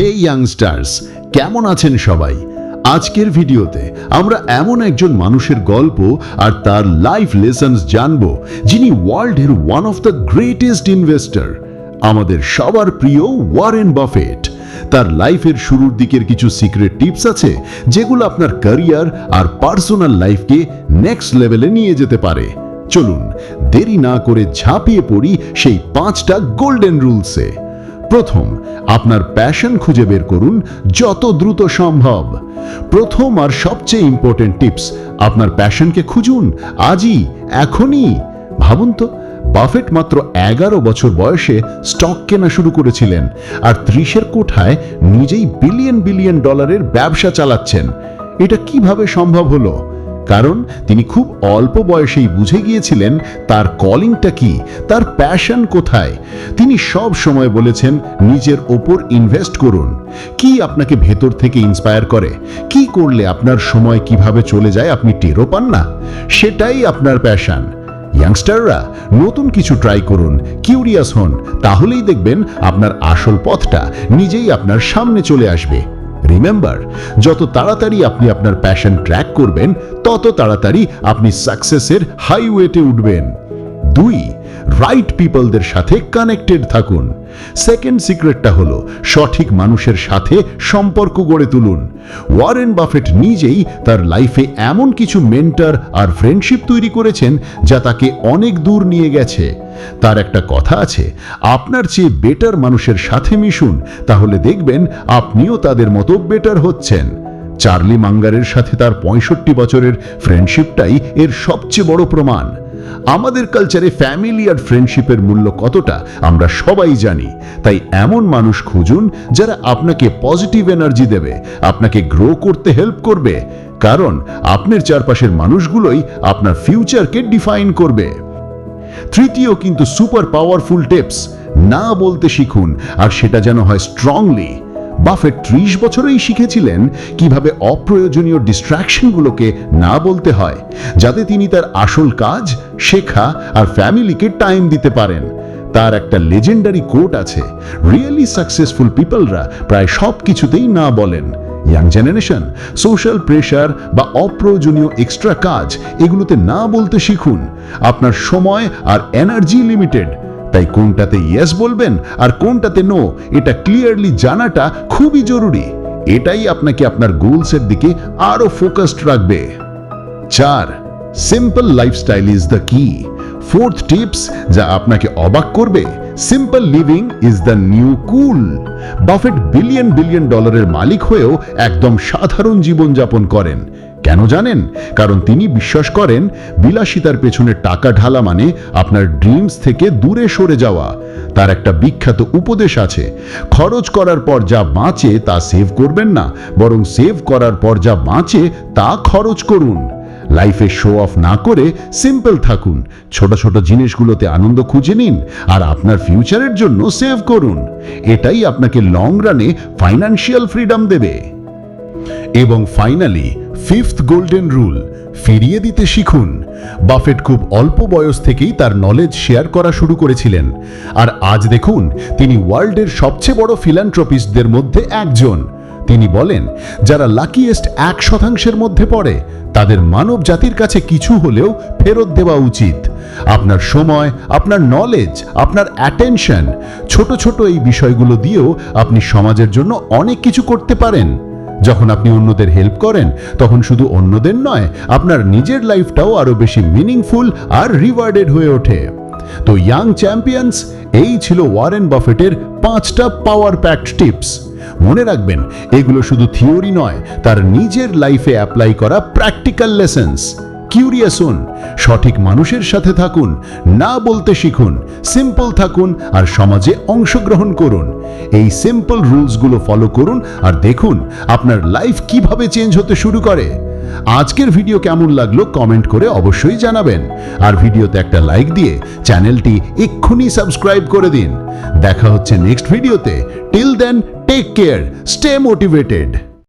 হে youngsters কেমন আছেন সবাই? আজকের ভিডিওতে আমরা এমন একজন মানুষের গল্প আর তার লাইফ লেসনস জানব, যিনি ওয়ার্ল্ডের one of the greatest investor আমাদের সবার প্রিয় ওয়ারেন বাফেট তার লাইফের শুরুর দিকের কিছু সিক্রেট টিপস আছে, যেগুলো আপনার ক্যারিয়ার আর পার্সোনাল লাইফকে নেক্সট লেভেলে নিয়ে যেতে পারে। চলুন, দেরি না করে ঝাঁপিয়ে পড়ি সেই পাঁচটা গোল্ডেন রুলসে প্রথম আপনার প্যাশন খুঁজে বের করুন যত দ্রুত সম্ভব। প্রথম আর সবচেয়ে ইম্পর্টেন্ট টিপস আপনার প্যাশনকে খুঁজুন আজই, এখনই। ভাবুন তো, বাফেট মাত্র এগারো বছর বয়সে স্টক কেনা শুরু করেছিলেন আর ত্রিশের কোঠায় নিজেই বিলিয়ন বিলিয়ন ডলারের ব্যবসা চালাচ্ছেন। এটা কীভাবে সম্ভব হলো? কারণ তিনি খুব অল্প বয়সেই বুঝে গিয়েছিলেন তার কলিংটা কি, তার প্যাশন কোথায়। তিনি সব সময় বলেছেন, নিজের ওপর ইনভেস্ট করুন। কি আপনাকে ভেতর থেকে ইন্সপায়ার করে? কি করলে আপনার সময় কীভাবে চলে যায়? আপনি টেরও পান না। সেটাই আপনার প্যাশন ইয়াংস্টাররা নতুন কিছু ট্রাই করুন। কিউরিয়াস হন। তাহলেই দেখবেন আপনার আসল পথটা নিজেই আপনার সামনে চলে আসবে। রিমেম্বার যত তাড়াতাড়ি আপনি আপনার প্যাশন ট্র্যাক করবেন, তত তাড়াতাড়ি আপনি সাকসেসের হাইওয়েতে উঠবেন। দুই রাইট পিপলদের সাথে কানেক্টেড থাকুন। সেকেন্ড সিক্রেটটা হলো, সঠিক মানুষের সাথে সম্পর্ক গড়ে তুলুন। ওয়ারেন বাফেট নিজেই তার লাইফে এমন কিছু মেন্টার আর ফ্রেন্ডশিপ তৈরি করেছেন, যা তাকে অনেক দূর নিয়ে গেছে। তার একটা কথা আছে, আপনার চেয়ে বেটার মানুষের সাথে মিশুন, তাহলে দেখবেন আপনিও তাদের মতো বেটার হচ্ছেন। চার্লি মাঙ্গারের সাথে তার পঁয়ষট্টি বছরের ফ্রেন্ডশিপটাই এর সবচেয়ে বড় প্রমাণ। আমাদের কালচারে ফ্যামিলি আর ফ্রেন্ডশিপের মূল্য কতটা, আমরা সবাই জানি। তাই এমন মানুষ খুঁজুন যারা আপনাকে পজিটিভ এনার্জি দেবে, আপনাকে গ্রো করতে হেল্প করবে। কারণ, আপনার চারপাশের মানুষগুলোই আপনার ফিউচারকে ডিফাইন করবে। তৃতীয় কিন্তু সুপার পাওয়ারফুল টিপস, না বলতে শিখুন, আর সেটা যেন হয় স্ট্রংলি বাফেট ত্রিশ বছরেই শিখেছিলেন কীভাবে অপ্রয়োজনীয় ডিস্ট্রাকশনগুলোকে না বলতে হয়, যাতে তিনি তার আসল কাজ, শেখা আর ফ্যামিলিকে টাইম দিতে পারেন। তার একটা লেজেন্ডারি কোট আছে রিয়েলি সাকসেসফুল পিপলরা প্রায় সব কিছুতেই না বলেন। ইয়াং জেনারেশন সোশ্যাল প্রেশার বা অপ্রয়োজনীয় এক্সট্রা কাজ, এগুলোতে না বলতে শিখুন। আপনার সময় আর এনার্জি লিমিটেড তাই কোনটাতে ইয়েস বলবেন আর কোনটাতে নো এটা ক্লিয়ারলি জানাটা খুবই জরুরি। এটাই আপনাকে আপনার গোলসের দিকে আরও ফোকাসড রাখবে। চার simple lifestyle is the key fourth tips যা আপনাকে অবাক করবে simple living is the new cool Buffett billion billion ডলারের মালিক হয়েও একদম সাধারণ জীবনযাপন করেন। কেন জানেন? কারণ তিনি বিশ্বাস করেন, বিলাসিতার পেছনে টাকা ঢালা মানে আপনার ড্রিমস থেকে দূরে সরে যাওয়া। তার একটা বিখ্যাত উপদেশ আছে, খরচ করার পর যা বাঁচে তা সেভ করবেন না, বরং সেভ করার পর যা বাঁচে তা খরচ করুন। লাইফে শো অফ না করে সিম্পল থাকুন। ছোট ছোট জিনিসগুলোতে আনন্দ খুঁজে নিন আর আপনার ফিউচারের জন্য সেভ করুন। এটাই আপনাকে লং রানে ফাইন্যান্সিয়াল ফ্রিডম দেবে। এবং ফাইনালি ফিফথ গোল্ডেন রুল ফিরিয়ে দিতে শিখুন। বাফেট খুব অল্প বয়স থেকেই তার নলেজ শেয়ার করা শুরু করেছিলেন। আর আজ দেখুন, তিনি ওয়ার্ল্ডের সবচেয়ে বড় ফিলান্ট্রপিস্টদের মধ্যে একজন। তিনি বলেন, যারা লাকিয়েস্ট এক শতাংশের মধ্যে পড়ে তাদের মানব জাতির কাছে কিছু হলেও ফেরত দেওয়া উচিত। আপনার সময়, আপনার নলেজ আপনার অ্যাটেনশন ছোট ছোট এই বিষয়গুলো দিয়েও আপনি সমাজের জন্য অনেক কিছু করতে পারেন। যখন আপনি অন্যদের হেল্প করেন, তখন শুধু অন্যদের নয়, আপনার নিজের লাইফটাও আরও বেশি মিনিংফুল আর রিওয়ার্ডেড হয়ে ওঠে। তো ইয়াং চ্যাম্পিয়ন্স এই ছিল ওয়ারেন বাফেটের পাঁচটা পাওয়ার প্যাকড টিপস মনে রাখবেন, এগুলো শুধু থিওরি নয়, তার নিজের লাইফে অ্যাপ্লাই করা প্র্যাকটিক্যাল লেসেন্স। কিউরিয়াস হন, সঠিক মানুষের সাথে থাকুন, না বলতে শিখুন, সিম্পল থাকুন আর সমাজে অংশগ্রহণ করুন। এই সিম্পল রুলসগুলো ফলো করুন আর দেখুন আপনার লাইফ কীভাবে চেঞ্জ হতে শুরু করে। আজকের ভিডিও কেমন লাগল কমেন্ট করে অবশ্যই জানাবেন। আর ভিডিওতে একটা লাইক দিয়ে চ্যানেলটি এক্ষুনি সাবস্ক্রাইব করে দিন। দেখা হচ্ছে নেক্সট ভিডিওতে। Till then take care stay motivated